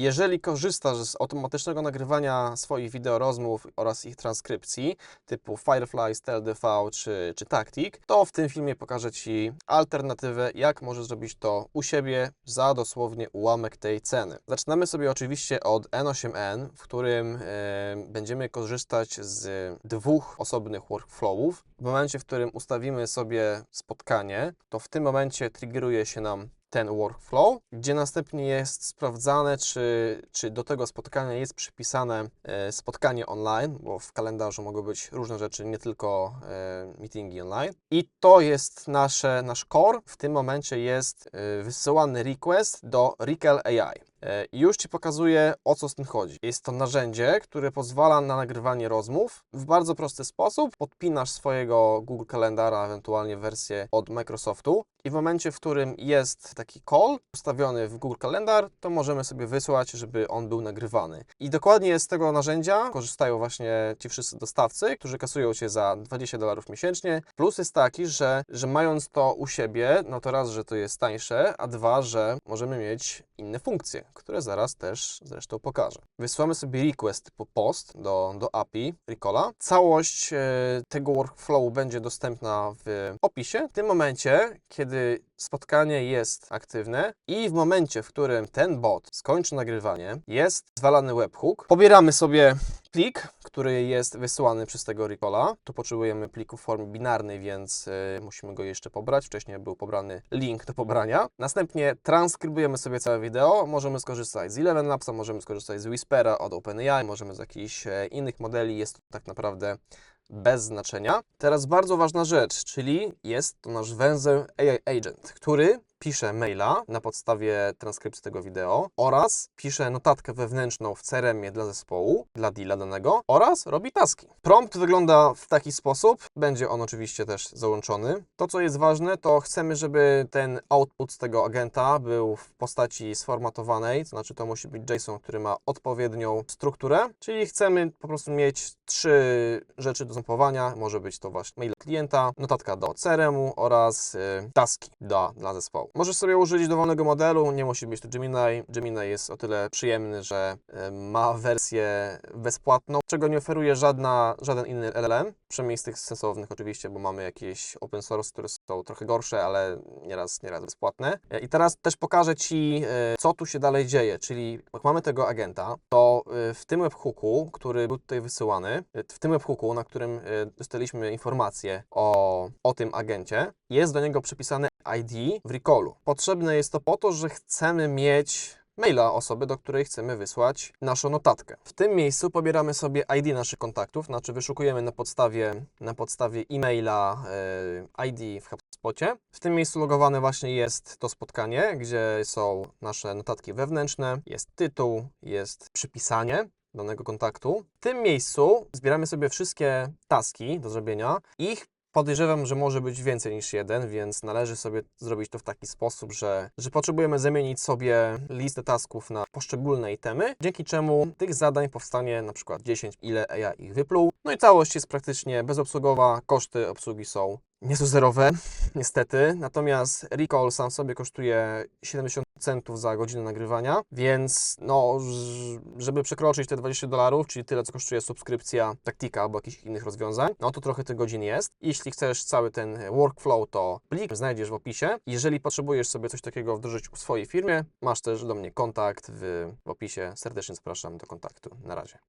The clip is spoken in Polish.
Jeżeli korzystasz z automatycznego nagrywania swoich wideorozmów oraz ich transkrypcji typu Firefly, StyleDV czy, czy Tactic, to w tym filmie pokażę Ci alternatywę, jak możesz zrobić to u siebie za dosłownie ułamek tej ceny. Zaczynamy sobie oczywiście od N8N, w którym e, będziemy korzystać z dwóch osobnych workflowów. W momencie, w którym ustawimy sobie spotkanie, to w tym momencie triggeruje się nam ten workflow, gdzie następnie jest sprawdzane, czy, czy do tego spotkania jest przypisane e, spotkanie online, bo w kalendarzu mogą być różne rzeczy, nie tylko e, meetingi online. I to jest nasze, nasz core. W tym momencie jest e, wysyłany request do Recall AI. E, I już Ci pokazuję, o co z tym chodzi. Jest to narzędzie, które pozwala na nagrywanie rozmów w bardzo prosty sposób. Podpinasz swojego Google Kalendara, ewentualnie wersję od Microsoftu i w momencie, w którym jest taki call ustawiony w Google Kalendar, to możemy sobie wysłać, żeby on był nagrywany. I dokładnie z tego narzędzia korzystają właśnie ci wszyscy dostawcy, którzy kasują się za 20 dolarów miesięcznie. Plus jest taki, że, że mając to u siebie, no to raz, że to jest tańsze, a dwa, że możemy mieć inne funkcje, które zaraz też zresztą pokażę. Wysłamy sobie request typu post do, do API Recola. Całość e, tego workflowu będzie dostępna w opisie. W tym momencie, kiedy spotkanie jest aktywne i w momencie, w którym ten bot skończy nagrywanie, jest zwalany webhook. Pobieramy sobie plik, który jest wysyłany przez tego Recola. Tu potrzebujemy pliku w formie binarnej, więc y, musimy go jeszcze pobrać. Wcześniej był pobrany link do pobrania. Następnie transkrybujemy sobie całe wideo. Możemy skorzystać z Eleven Labsa, możemy skorzystać z Whispera od OpenAI, możemy z jakichś e, innych modeli. Jest to tak naprawdę bez znaczenia. Teraz bardzo ważna rzecz, czyli jest to nasz węzeł AI Agent, który pisze maila na podstawie transkrypcji tego wideo oraz pisze notatkę wewnętrzną w CRM-ie dla zespołu, dla deala danego oraz robi taski. Prompt wygląda w taki sposób, będzie on oczywiście też załączony. To, co jest ważne, to chcemy, żeby ten output z tego agenta był w postaci sformatowanej, to znaczy to musi być JSON, który ma odpowiednią strukturę, czyli chcemy po prostu mieć trzy rzeczy do zamapowania. Może być to właśnie mail klienta, notatka do CRM-u oraz y, taski dla, dla zespołu. Możesz sobie użyć dowolnego modelu, nie musi być to Gemini. Gemini jest o tyle przyjemny, że y, ma wersję bezpłatną, czego nie oferuje żadna, żaden inny LLM, przynajmniej z tych sensownych oczywiście, bo mamy jakieś open source, które są trochę gorsze, ale nieraz, nieraz bezpłatne. Y, I teraz też pokażę Ci, y, co tu się dalej dzieje, czyli jak mamy tego agenta, to w tym webhooku, który był tutaj wysyłany, w tym webhooku, na którym dostaliśmy informację o, o tym agencie, jest do niego przypisane ID w recallu. Potrzebne jest to po to, że chcemy mieć maila osoby, do której chcemy wysłać naszą notatkę. W tym miejscu pobieramy sobie ID naszych kontaktów, znaczy wyszukujemy na podstawie, na podstawie e-maila e, ID w HubSpocie. W tym miejscu logowane właśnie jest to spotkanie, gdzie są nasze notatki wewnętrzne, jest tytuł, jest przypisanie danego kontaktu. W tym miejscu zbieramy sobie wszystkie taski do zrobienia. Ich Podejrzewam, że może być więcej niż jeden, więc należy sobie zrobić to w taki sposób, że, że potrzebujemy zamienić sobie listę tasków na poszczególne itemy, dzięki czemu tych zadań powstanie na przykład 10, ile ja ich wypluł. No i całość jest praktycznie bezobsługowa, koszty obsługi są nie są zerowe, niestety. Natomiast Recall sam sobie kosztuje 70 centów za godzinę nagrywania, więc no, żeby przekroczyć te 20 dolarów, czyli tyle, co kosztuje subskrypcja Taktika albo jakichś innych rozwiązań, no to trochę tych godzin jest. Jeśli chcesz cały ten workflow, to plik znajdziesz w opisie. Jeżeli potrzebujesz sobie coś takiego wdrożyć w swojej firmie, masz też do mnie kontakt w, w opisie. Serdecznie zapraszam do kontaktu. Na razie.